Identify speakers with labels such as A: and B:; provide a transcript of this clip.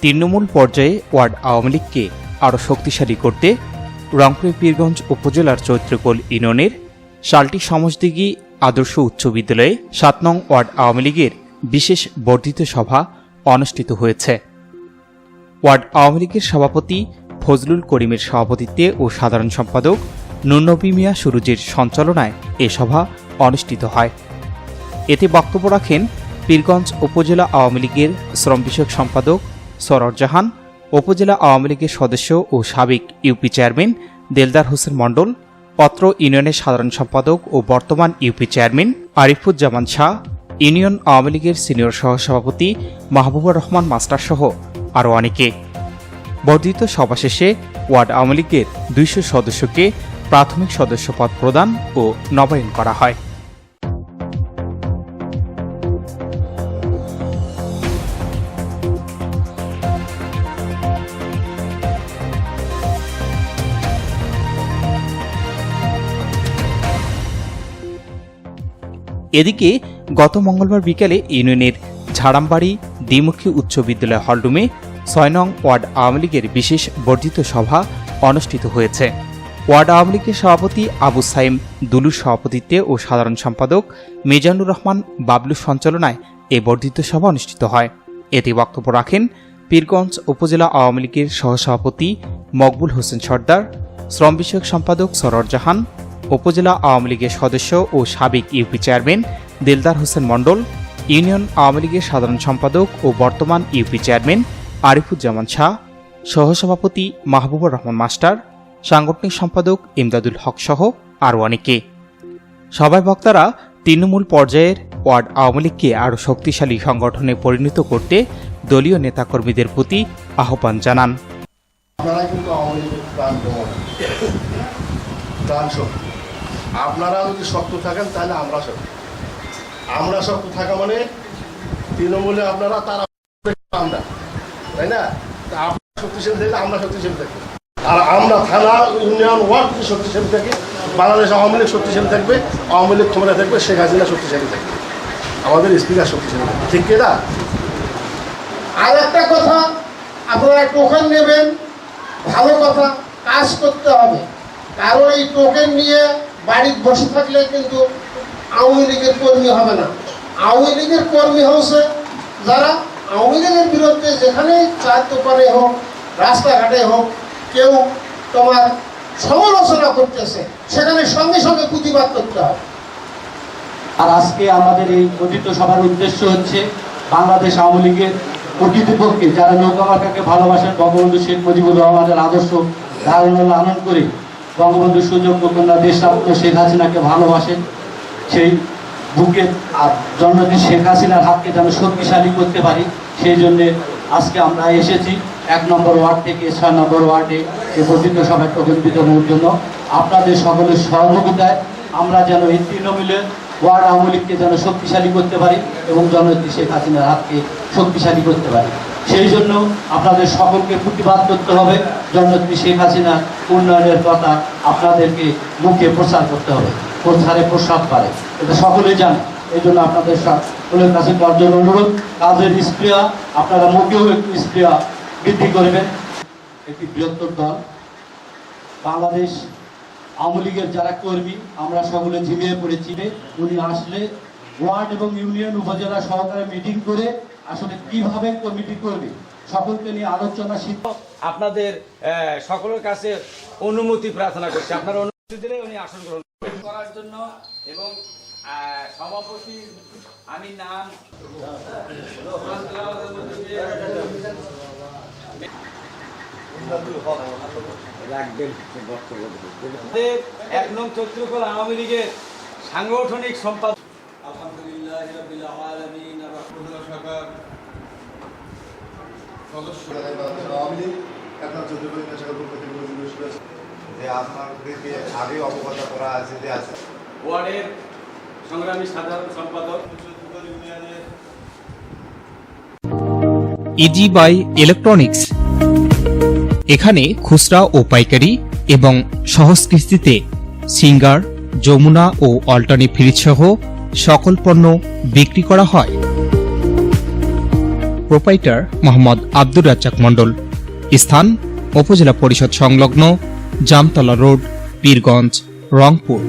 A: তৃণমূল পর্যায়ে ওয়ার্ড আওয়ামী লীগকে আরও শক্তিশালী করতে রংপুর পীরগঞ্জ উপজেলার চৈত্রকোল ইউনিয়নের শালটি সমজদিঘি আদর্শ উচ্চ বিদ্যালয়ে সাত নং ওয়ার্ড আওয়ামী লীগের বিশেষ বর্ধিত সভা অনুষ্ঠিত হয়েছে। ওয়ার্ড আওয়ামী লীগের সভাপতি ফজলুল করিমের সভাপতিত্বে ও সাধারণ সম্পাদক নুনবী মিয়া সুরুজের সঞ্চালনায় এ সভা অনুষ্ঠিত হয়। এতে বক্তব্য রাখেন পীরগঞ্জ উপজেলা আওয়ামী লীগের শ্রম বিষয়ক সম্পাদক সরর জাহান, উপজেলা আওয়ামী লীগের সদস্য ও সাবেক ইউপি চেয়ারম্যান দেলদার হোসেন মণ্ডল, পত্র ইউনিয়নের সাধারণ সম্পাদক ও বর্তমান UP chairman Arifuzzaman Shah, union Awami লীগের সিনিয়র সহসভাপতি মাহবুবুর রহমান মাস্টার সহ আরও অনেকে। বর্ধিত সভা শেষে ওয়ার্ড আওয়ামী লীগের দুইশো সদস্যকে প্রাথমিক সদস্য পদ প্রদান ও নবায়ন করা হয়। এদিকে গত মঙ্গলবার বিকেলে ইউনিয়নের ঝাড়ামবাড়ি দ্বিমুখী উচ্চ বিদ্যালয় হলরুমে ছয় নং ওয়ার্ড আওয়ামী লীগের বিশেষ বর্ধিত সভা অনুষ্ঠিত হয়েছে। ওয়ার্ড আওয়ামী লীগের সভাপতি আবু সাইম দুলুর সভাপতিত্বে ও সাধারণ সম্পাদক মিজানুর রহমান বাবলুর সঞ্চালনায় এই বর্ধিত সভা অনুষ্ঠিত হয়। এতে বক্তব্য রাখেন পীরগঞ্জ উপজেলা আওয়ামী লীগের সহসভাপতি মকবুল হোসেন সর্দার, শ্রম বিষয়ক সম্পাদক সরর জাহান উপজেলা আওয়ামী লীগের সদস্য ও সাবেক UP chairman Dildar Hossain Mondal, union Awami লীগের সাধারণ সম্পাদক ও বর্তমান ইউপি চেয়ারম্যান আরিফুজ্জামান শাহ, সহসভাপতি মাহবুবুর রহমান মাস্টার, সাংগঠনিক সম্পাদক ইমদাদুল হক সহ আরও অনেকে। সভায় বক্তারা তৃণমূল পর্যায়ের ওয়ার্ড আওয়ামী লীগকে আরও শক্তিশালী সংগঠনে পরিণত করতে দলীয় নেতাকর্মীদের প্রতি আহ্বান জানান।
B: আপনারা কিন্তু আওয়ামী লীগের প্রাণ প্রাণ শক্তি। আপনারা যদি শক্ত থাকেন, তাহলে আমরা শক্ত। আমরা শক্ত থাকা মানে তৃণমূলে আপনারা, তারা আমরা। তাই না? আপনারা শক্তিশালী থাকলে আমরা শক্তিশালী থাকি। আর আমরা থানা, ইউনিয়ন ওয়ার্ড শক্তিশালী থাকি, বাংলাদেশ আওয়ামী লীগ শক্তিশালী থাকবে, আওয়ামী লীগ ক্ষমতা থাকবে, শেখ হাসিনা শক্তিশালী থাকবে। আমাদের স্পিকার শক্তিশালী থাকবে। ঠিক কিনা
C: আর একটা কথা, আপনারা টোকেন নেবেন। ভালো কথা, কাজ করতে হবে। কারণ এই টোকেন নিয়ে বাড়িতে বসে থাকলে কিন্তু আওয়ামী লীগের কর্মী হবে না। আওয়ামী লীগের কর্মী হচ্ছে যারা আওয়ামী লীগের বিরুদ্ধে যেখানেই চার দোকানে হোক, রাস্তাঘাটে হোক, কেউ তোমার সমালোচনা করতেছে, সেখানে সঙ্গে সঙ্গে প্রতিবাদ করতে হবে
D: আর আজকে আমাদের এই গঠিত সভার উদ্দেশ্য হচ্ছে বাংলাদেশ আওয়ামী লীগের প্রকৃতপক্ষে যারা নৌকা মার্কাকে ভালোবাসেন, বঙ্গবন্ধু শেখ মুজিবুর রহমানের আদর্শ ধারণা লালন করে বঙ্গবন্ধু সুযোগ্য কন্যা দেশরত্ন শেখ হাসিনাকে ভালোবাসেন সেই বুকে জন্মদিন শেখ হাসিনার হাতকে যেন শক্তিশালী করতে পারি, সেই জন্যে আজকে আমরা এসেছি এক নম্বর ওয়ার্ড থেকে ছয় নম্বর ওয়ার্ডে এই বর্ধিত সভায় বিতরণের জন্য। আপনাদের সকলের সহযোগিতায় আমরা যেন এই তৃণমূলের ওয়ার্ড আওয়ামী লীগকে যেন শক্তিশালী করতে পারি এবং জননেত্রী শেখ হাসিনার হাতকে শক্তিশালী করতে পারি। সেই জন্য আপনাদের সকলকে প্রতিবাদ করতে হবে। জননেত্রী শেখ হাসিনার উন্নয়নের কথা আপনাদেরকে মুখে প্রচার করতে হবে। প্রচারে প্রসাদ পারে। এটা সকলেই জানে। এই জন্য আপনাদের সকলের কাছে করার অনুরোধ, কাজের স্প্রিয়া, আপনারা মুখেও একটু স্প্রিয়া বৃদ্ধি করবেন। একটি বৃহত্তর দল, বাংলাদেশ আওয়ামী লীগের যারা কর্মী আমরা সকলে ঝিমিয়ে পড়েছি উনি আসলে ওয়ার্ড এবং ইউনিয়ন উপজেলা সহকারে মিটিং করে আসলে কীভাবে কমিটি করবে সকলকে নিয়ে আলোচনা সিদ্ধান্ত
E: আপনাদের সকলের কাছে অনুমতি প্রার্থনা করছি আপনার অনুমতি দিলে উনি আসন গ্রহণ। করার জন্য এবং সভাপতি আমি নাম এক নং চৈত্রকল আওয়ামী লীগের সাংগঠনিক সম্পাদক।
F: আগে করা আছে আছে।
E: ওয়ার্ডের সংগ্রামী সাধারণ সম্পাদক।
A: Easy buy electronics. এখানে খুচরা ও পাইকারি এবং সহজ কিস্তিতে সিঙ্গার, যমুনা ও অল্টানি ফ্রিজ সহ সকল পণ্য বিক্রি করা হয়। প্রোপাইটার মোহাম্মদ আব্দুর রাজ্জাক মণ্ডল। স্থান, উপজেলা পরিষদ সংলগ্ন জামতলা রোড, পীরগঞ্জ, রংপুর।